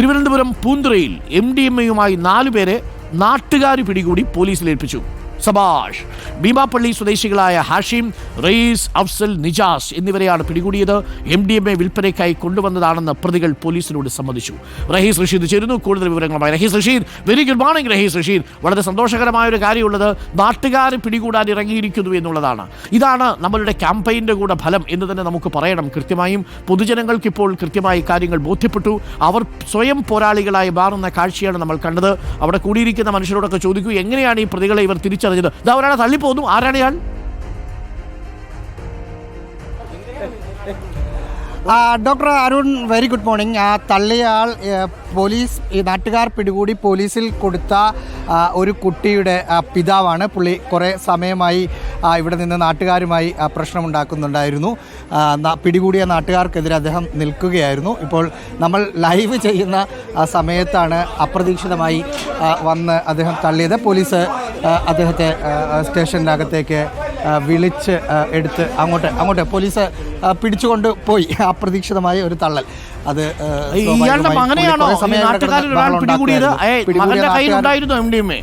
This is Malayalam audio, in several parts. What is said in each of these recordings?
തിരുവനന്തപുരം പൂന്തുറയിൽ എം ഡി എം എയുമായി നാലുപേരെ നാട്ടുകാർ പിടികൂടി പോലീസിൽ ഏൽപ്പിച്ചു സബാഷ്. ഭീമാപ്പള്ളി സ്വദേശികളായ ഹാഷിം റയീസ് അഫ്സൽ നിജാസ് എന്നിവരെയാണ് പിടികൂടിയത്. എം ഡി എം എ വിൽപ്പനയ്ക്കായി കൊണ്ടുവന്നതാണെന്ന് പ്രതികൾ പോലീസിനോട് സമ്മതിച്ചു. റഹീസ് റഷീദ് ചേരുന്നു. കൂടുതൽ വിവരങ്ങളുമായി Rahees Rasheed. Very good morning Rahees Rasheed. വളരെ സന്തോഷകരമായ ഒരു കാര്യമുള്ളത് നാട്ടുകാർ പിടികൂടാൻ ഇറങ്ങിയിരിക്കുന്നു എന്നുള്ളതാണ്. ഇതാണ് നമ്മളുടെ ക്യാമ്പയിന്റെ കൂടെ ഫലം എന്ന് തന്നെ നമുക്ക് പറയണം. കൃത്യമായും പൊതുജനങ്ങൾക്ക് ഇപ്പോൾ കൃത്യമായി കാര്യങ്ങൾ ബോധ്യപ്പെട്ടു. അവർ സ്വയം പോരാളികളായി മാറുന്ന കാഴ്ചയാണ് നമ്മൾ കണ്ടത്. അവിടെ കൂടിയിരിക്കുന്ന മനുഷ്യരോടൊക്കെ ചോദിക്കൂ എങ്ങനെയാണ് ഈ പ്രതികളെ ഇവർ തിരിച്ചറിഞ്ഞത് ഇതാ ഒരാളെ തള്ളിപ്പോന്നു. ആരാണ് ഇയാൾ? Doctor Arun very good morning ആ തള്ളിയാൾ പോലീസ് നാട്ടുകാർ പിടികൂടി പോലീസിൽ കൊടുത്ത ഒരു കുട്ടിയുടെ പിതാവാണ്. പുള്ളി കുറേ സമയമായി ഇവിടെ നിന്ന് നാട്ടുകാരുമായി പ്രശ്നമുണ്ടാക്കുന്നുണ്ടായിരുന്നു. പിടികൂടിയ നാട്ടുകാർക്കെതിരെ അദ്ദേഹം നിൽക്കുകയായിരുന്നു. ഇപ്പോൾ നമ്മൾ ലൈവ് ചെയ്യുന്ന സമയത്താണ് അപ്രതീക്ഷിതമായി വന്ന് അദ്ദേഹം തള്ളിയത്. പോലീസ് അദ്ദേഹത്തെ സ്റ്റേഷന്റെ അകത്തേക്ക് സ്റ്റേഷനകത്തേക്ക് വിളിച്ച് എടുത്ത് അങ്ങോട്ട് അങ്ങോട്ട് പോലീസ് പിടിച്ചുകൊണ്ട് പോയി. അപ്രതീക്ഷിതമായ ഒരു തള്ളൽ. അത് ഇയാളുടെ മകനെയാണോ? പിടികൂടിയത്? മകന്റെ നാട്ടുകാർ- കയ്യിലുണ്ടായിരുന്നു എം ഡി എം എ?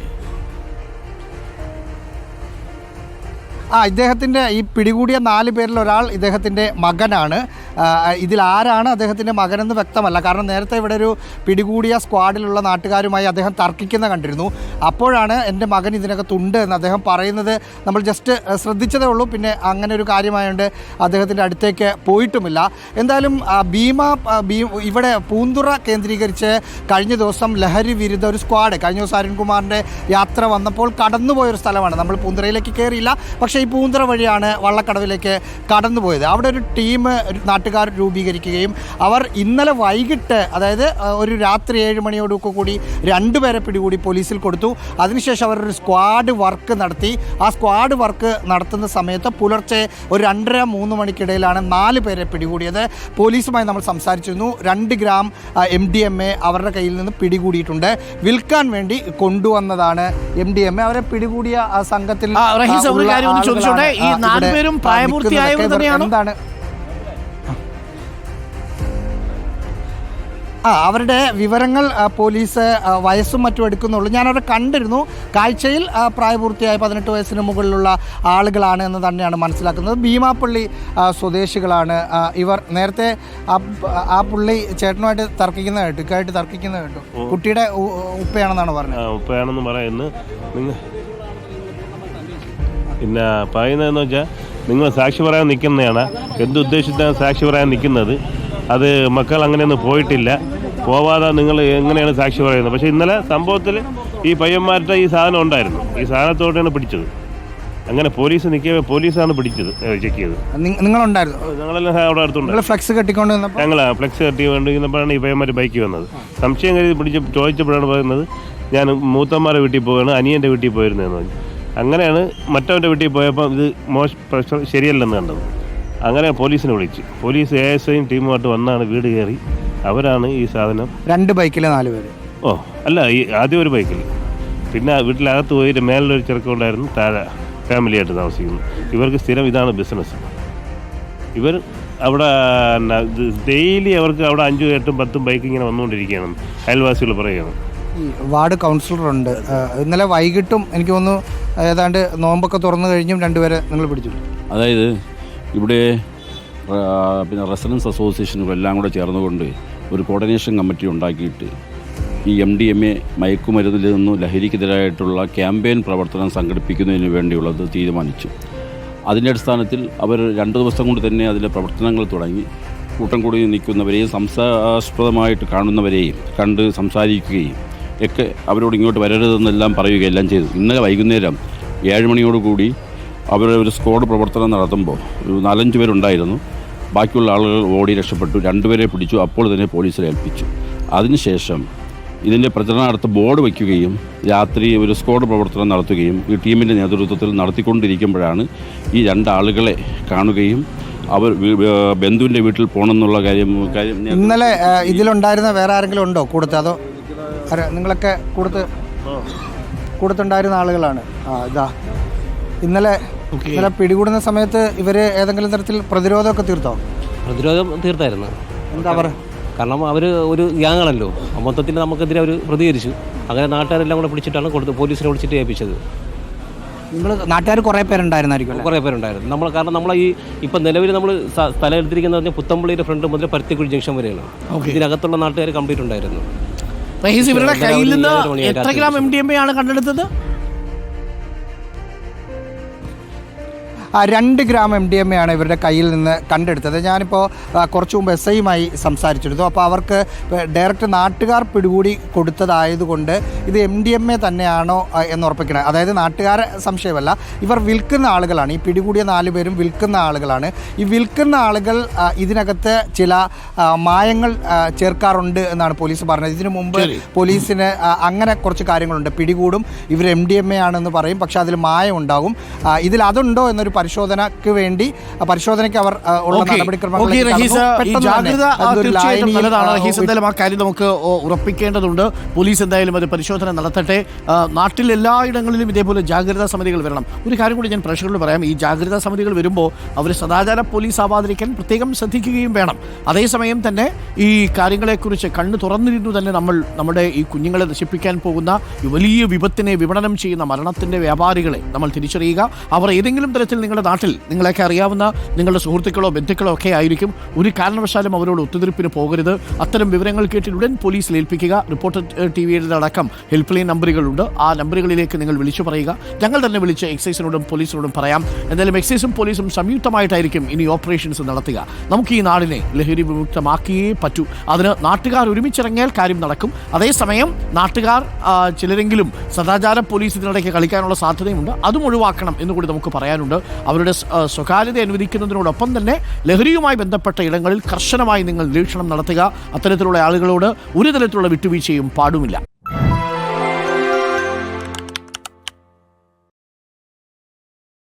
ആ ഇദ്ദേഹത്തിന്റെ ഈ പിടികൂടിയ നാല് പേരിൽ ഒരാൾ ഇദ്ദേഹത്തിന്റെ മകനാണ്. ഇതിൽ ആരാണ് അദ്ദേഹത്തിന്റെ മകനെന്ന് വ്യക്തമല്ല. കാരണം നേരത്തെ ഇവിടെ ഒരു പിടികൂടിയ സ്ക്വാഡിലുള്ള നാട്ടുകാരുമായി അദ്ദേഹം തർക്കിക്കുന്ന കണ്ടിരുന്നു. അപ്പോഴാണ് എന്റെ മകൻ ഇതിനകത്തുണ്ട് എന്ന് അദ്ദേഹം പറയുന്നത്. നമ്മൾ ജസ്റ്റ് ശ്രദ്ധിച്ചതേ ഉള്ളൂ. പിന്നെ അങ്ങനെ ഒരു കാര്യമായതുകൊണ്ട് അദ്ദേഹത്തിന്റെ അടുത്തേക്ക് പോയിട്ടുമില്ല. എന്തായാലും ഭീമ ഭീ ഇവിടെ പൂന്തുറ കേന്ദ്രീകരിച്ച് കഴിഞ്ഞ ദിവസം ലഹരി വിരുദ്ധ ഒരു സ്ക്വാഡ് കഴിഞ്ഞ ദിവസം അരുൺകുമാറിന്റെ യാത്ര വന്നപ്പോൾ കടന്നുപോയൊരു സ്ഥലമാണ്. നമ്മൾ പൂന്തുറയിലേക്ക് കയറിയില്ല പക്ഷേ ഈ പൂന്തുറ വഴിയാണ് വള്ളക്കടവിലേക്ക് കടന്നുപോയത്. അവിടെ ഒരു ടീം നാട്ടുകാർ രൂപീകരിക്കുകയും അവർ ഇന്നലെ വൈകിട്ട് അതായത് ഒരു രാത്രി ഏഴ് മണിയോടൊക്കെ കൂടി രണ്ടുപേരെ പിടികൂടി പോലീസിൽ കൊടുത്തു. അതിനുശേഷം അവർ ഒരു സ്ക്വാഡ് വർക്ക് നടത്തി. ആ സ്ക്വാഡ് വർക്ക് നടത്തുന്ന സമയത്ത് പുലർച്ചെ ഒരു രണ്ടര മൂന്ന് മണിക്കിടയിലാണ് നാല് പേരെ പിടികൂടിയത്. പോലീസുമായി നമ്മൾ സംസാരിച്ചിരുന്നു. രണ്ട് gram M D M A അവരുടെ കയ്യിൽ നിന്ന് പിടികൂടിയിട്ടുണ്ട്. വിൽക്കാൻ വേണ്ടി കൊണ്ടുവന്നതാണ് എം ഡി എം എ. അവരെ പിടികൂടിയ സംഘത്തിൽ ആ, ആ അവരുടെ വിവരങ്ങൾ പോലീസ് വയസ്സും മറ്റും എടുക്കുന്നുള്ളൂ. ഞാൻ കണ്ടിരുന്നു കാഴ്ചയിൽ പ്രായപൂർത്തിയായ പതിനെട്ട് വയസ്സിന് മുകളിലുള്ള ആളുകളാണ് എന്ന് തന്നെയാണ് മനസ്സിലാക്കുന്നത്. ഭീമാപ്പള്ളി സ്വദേശികളാണ് ഇവർ. നേരത്തെ ആ പുള്ളി ചേട്ടനുമായിട്ട് തർക്കിക്കുന്ന കേട്ടു ഇക്കായിട്ട് തർക്കിക്കുന്ന കേട്ടു. കുട്ടിയുടെ ഉപ്പയാണെന്നാണ് പറഞ്ഞത്. ഉപ്പയാണെന്ന് പറയുന്നു. നിങ്ങൾ പിന്നെ പറയുന്നതെന്ന് വെച്ചാൽ നിങ്ങൾ സാക്ഷി പറയാൻ നിൽക്കുന്നതാണ് എന്തുദ്ദേശിച്ചാണ് സാക്ഷി പറയാൻ നിൽക്കുന്നത് അത് മക്കൾ അങ്ങനെയൊന്നും പോയിട്ടില്ല. പോവാതെ നിങ്ങൾ എങ്ങനെയാണ് സാക്ഷി പറയുന്നത്? പക്ഷേ ഇന്നലെ സംഭവത്തിൽ ഈ പയ്യന്മാരുടെ ഈ സാധനം ഉണ്ടായിരുന്നു. ഈ സാധനത്തോടെയാണ് പിടിച്ചത്. അങ്ങനെ പോലീസ് നിൽക്കിയ പോലീസാണ് പിടിച്ചത് ചെക്ക് ചെയ്തത്. നി- നിങ്ങളുണ്ടായിരുന്നു? ഞങ്ങളെല്ലാം അവിടെ അടുത്തുണ്ട്. ഫ്ലക്സ് കെട്ടിക്കൊണ്ട് ഞങ്ങൾ ഫ്ലെക്സ് ഈ പയ്യന്മാർ ബൈക്ക് വന്നത്. സംശയം കരുതി പിടിച്ച് ചോദിച്ചപ്പോഴാണ് പറയുന്നത് ഞാൻ മൂത്തന്മാരുടെ വീട്ടിൽ പോവുകയാണ് അനിയന്റെ വീട്ടിൽ പോയിരുന്നതെന്ന് പറഞ്ഞു. അങ്ങനെയാണ് മറ്റവന്റെ വീട്ടിൽ പോയപ്പോൾ ഇത് മോശം പ്രശ്നം ശരിയല്ലെന്ന് കണ്ടത്. അങ്ങനെ പോലീസിനെ വിളിച്ചു. പോലീസ് എ എസ് ഐയും ടീമുമായിട്ട് വന്നാണ് വീട് കയറി. അവരാണ് ഈ സാധനം രണ്ട് ബൈക്കിലെ നാല് പേര്. ഓ അല്ല ഈ ആദ്യം ഒരു ബൈക്കിൽ. പിന്നെ വീട്ടിലകത്ത് പോയിട്ട് മേലൊരു ചെറുക്കുണ്ടായിരുന്നു താഴെ ഫാമിലിയായിട്ട് താമസിക്കുന്നു. ഇവർക്ക് സ്ഥിരം ഇതാണ് ബിസിനസ്. ഇവർ അവിടെ ഡെയിലി അവർക്ക് അവിടെ അഞ്ചും എട്ടും പത്തും ബൈക്ക് ഇങ്ങനെ വന്നുകൊണ്ടിരിക്കുകയാണ്. അയൽവാസികൾ പറയുകയാണ്. ഈ വാർഡ് കൗൺസിലറുണ്ട്. ഉണ്ട് ഇന്നലെ വൈകിട്ടും എനിക്ക് തോന്നുന്നു ഏതാണ്ട് നോമ്പൊക്കെ തുറന്നു കഴിഞ്ഞും രണ്ടുപേരെ നിങ്ങൾ പിടിച്ചു അതായത് ഇവിടെ പിന്നെ റെസിഡൻസ് അസോസിയേഷനും എല്ലാം കൂടെ ചേർന്നുകൊണ്ട് ഒരു കോർഡിനേഷൻ കമ്മിറ്റി ഉണ്ടാക്കിയിട്ട് ഈ എം ഡി എം എ മയക്കുമരുന്നിൽ നിന്നും ലഹരിക്കെതിരായിട്ടുള്ള ക്യാമ്പയിൻ പ്രവർത്തനം സംഘടിപ്പിക്കുന്നതിന് വേണ്ടിയുള്ളത് തീരുമാനിച്ചു. അതിന്റെ അടിസ്ഥാനത്തിൽ അവർ രണ്ട് ദിവസം കൊണ്ട് തന്നെ അതിലെ പ്രവർത്തനങ്ങൾ തുടങ്ങി. കൂട്ടം കൂടി നിൽക്കുന്നവരെയും സംസാസ്പദമായിട്ട് കാണുന്നവരെയും കണ്ട് സംസാരിക്കുകയും ഒക്കെ അവരോട് ഇങ്ങോട്ട് വരരുതെന്നെല്ലാം പറയുകയെല്ലാം ചെയ്തു. ഇന്നലെ വൈകുന്നേരം ഏഴ് മണിയോടുകൂടി അവർ ഒരു സ്ക്വാഡ് പ്രവർത്തനം നടത്തുമ്പോൾ ഒരു നാലഞ്ച് പേരുണ്ടായിരുന്നു. ബാക്കിയുള്ള ആളുകൾ ഓടി രക്ഷപ്പെട്ടു. രണ്ടുപേരെ പിടിച്ചു. അപ്പോൾ തന്നെ പോലീസിൽ ഏൽപ്പിച്ചു. അതിനുശേഷം ഇതിന്റെ പ്രചരണാർത്ഥ ബോർഡ് വയ്ക്കുകയും രാത്രി ഒരു സ്ക്വാഡ് പ്രവർത്തനം നടത്തുകയും ഈ ടീമിന്റെ നേതൃത്വത്തിൽ നടത്തിക്കൊണ്ടിരിക്കുമ്പോഴാണ് ഈ രണ്ടാളുകളെ കാണുകയും അവർ ബന്ധുവിന്റെ വീട്ടിൽ പോകണമെന്നുള്ള കാര്യം കാര്യം ഇന്നലെ ഇതിലുണ്ടായിരുന്ന വേറെ ആരെങ്കിലും ഉണ്ടോ കൂടുതൽ അതോ നിങ്ങളൊക്കെ കൊടുത്ത്? കൊടുത്തുണ്ടായിരുന്ന ആളുകളാണ്. ആ ഇതാ. ഇന്നലെ ഇന്നലെ പിടികൂടുന്ന സമയത്ത് ഇവർ ഏതെങ്കിലും തരത്തിൽ പ്രതിരോധമൊക്കെ തീർത്തോ? പ്രതിരോധം തീർത്തായിരുന്നു. എന്താ പറ കാരണം അവർ ഒരു ഗ്യാങ്ങാണല്ലോ. മൊത്തത്തിൽ നമുക്കെതിരെ അവർ പ്രതികരിച്ചു. അങ്ങനെ നാട്ടുകാരെല്ലാം കൂടെ പിടിച്ചിട്ടാണ് കൊടുത്ത് പോലീസിനെ വിളിച്ചിട്ട് ഏൽപ്പിച്ചത്. നിങ്ങൾ നാട്ടുകാർ കുറേ പേരുണ്ടായിരുന്നായിരിക്കും കുറേ പേരുണ്ടായിരുന്നു. നമ്മൾ കാരണം നമ്മൾ ഈ ഇപ്പം നിലവിൽ നമ്മൾ സ്ഥലം എടുത്തിരിക്കുന്നത് പറഞ്ഞാൽ പുത്തമ്പള്ളിയുടെ ഫ്രണ്ട് മുതൽ പരുത്തിക്കുഴി ജംഗ്ഷൻ വരെയാണ്. ഇതിനകത്തുള്ള നാട്ടുകാർ കംപ്ലീറ്റ് ഉണ്ടായിരുന്നു. ഇവരുടെ ഇന്നലെ കയ്യിൽ നിന്ന് എത്ര gram M D M A ആണ് കണ്ടെടുത്തത്? രണ്ട് gram M D M A ആണ് ഇവരുടെ കയ്യിൽ നിന്ന് കണ്ടെടുത്തത്. ഞാനിപ്പോൾ കുറച്ച് മുമ്പ് എസ് ഐയുമായി സംസാരിച്ചിരുന്നു. അപ്പോൾ അവർക്ക് ഡയറക്റ്റ് നാട്ടുകാർ പിടികൂടി കൊടുത്തതായതുകൊണ്ട് ഇത് എം ഡി എം എ തന്നെയാണോ എന്ന് ഉറപ്പിക്കണം. അതായത് നാട്ടുകാരെ സംശയമല്ല ഇവർ വിൽക്കുന്ന ആളുകളാണ്. ഈ പിടികൂടിയ നാല് പേരും വിൽക്കുന്ന ആളുകളാണ്. ഈ വിൽക്കുന്ന ആളുകൾ ഇതിനകത്ത് ചില മായങ്ങൾ ചേർക്കാറുണ്ട് എന്നാണ് പോലീസ് പറഞ്ഞത്. ഇതിനു മുമ്പ്. പോലീസിന് അങ്ങനെ കുറച്ച് കാര്യങ്ങളുണ്ട്. പിടികൂടും ഇവർ എം ഡി എം എ ആണെന്ന് പറയും പക്ഷേ അതിൽ മായം ഉണ്ടാകും ഇതിൽ അതുണ്ടോ എന്നൊരു പരിശോധനയ്ക്ക് വേണ്ടി പരിശോധനയ്ക്ക് അവർ ഉള്ള നടപടിക്രമങ്ങൾ കാര്യം നമുക്ക് ഉറപ്പിക്കേണ്ടതുണ്ട്. പോലീസ് എന്തായാലും ഒരു പരിശോധന നടത്തട്ടെ. നാട്ടിൽ എല്ലായിടങ്ങളിലും ഇതേപോലെ ജാഗ്രതാ സമിതികൾ വരണം. ഒരു കാര്യം കൂടി ഞാൻ പ്രേക്ഷകരോട് പറയാം. ഈ ജാഗ്രതാ സമിതികൾ വരുമ്പോൾ അവർ സദാചാര പോലീസ് ആവാതിരിക്കാൻ പ്രത്യേകം ശ്രദ്ധിക്കുകയും വേണം. അതേസമയം തന്നെ ഈ കാര്യങ്ങളെക്കുറിച്ച് കണ്ണു തുറന്നിരുന്നു തന്നെ നമ്മൾ നമ്മുടെ ഈ കുഞ്ഞുങ്ങളെ നശിപ്പിക്കാൻ പോകുന്ന വലിയ വിപത്തിനെ വിപണനം ചെയ്യുന്ന മരണത്തിന്റെ വ്യാപാരികളെ നമ്മൾ തിരിച്ചറിയുക. അവർ ഏതെങ്കിലും തരത്തിൽ നിങ്ങളുടെ നാട്ടിൽ നിങ്ങളെയൊക്കെ അറിയാവുന്ന നിങ്ങളുടെ സുഹൃത്തുക്കളോ ബന്ധുക്കളോ ഒക്കെ ആയിരിക്കും. ഒരു കാരണവശാലും അവരോട് ഒത്തുതീർപ്പിന് പോകരുത്. അത്തരം വിവരങ്ങൾ കേട്ടിൽ ഉടൻ പോലീസിൽ ഏൽപ്പിക്കുക. റിപ്പോർട്ടർ ടി വിയുടെ അടക്കം ഹെൽപ്പ് ലൈൻ നമ്പറുകളുണ്ട്. ആ നമ്പറുകളിലേക്ക് നിങ്ങൾ വിളിച്ചു പറയുക. ഞങ്ങൾ തന്നെ വിളിച്ച് എക്സൈസിനോടും പോലീസിനോടും പറയാം. എന്തായാലും എക്സൈസും പോലീസും സംയുക്തമായിട്ടായിരിക്കും ഇനി ഓപ്പറേഷൻസ് നടത്തുക. നമുക്ക് ഈ നാടിനെ ലഹരി വിമുക്തമാക്കിയേ പറ്റൂ. അതിന് നാട്ടുകാർ ഒരുമിച്ചിറങ്ങിയാൽ കാര്യം നടക്കും. അതേസമയം നാട്ടുകാർ ചിലരെങ്കിലും സദാചാര പോലീസ് ഇതിനിടയ്ക്ക് കളിക്കാനുള്ള സാധ്യതയുണ്ട്. അതും ഒഴിവാക്കണം എന്നുകൂടി നമുക്ക് പറയാനുണ്ട്. അവരുടെ സ്വകാര്യത അനുവദിക്കുന്നതിനോടൊപ്പം തന്നെ ലഹരിയുമായി ബന്ധപ്പെട്ട ഇടങ്ങളിൽ കർശനമായി നിങ്ങൾ നിരീക്ഷണം നടത്തുക. അത്തരത്തിലുള്ള ആളുകളോട് ഒരു തരത്തിലുള്ള വിട്ടുവീഴ്ചയും പാടുമില്ല.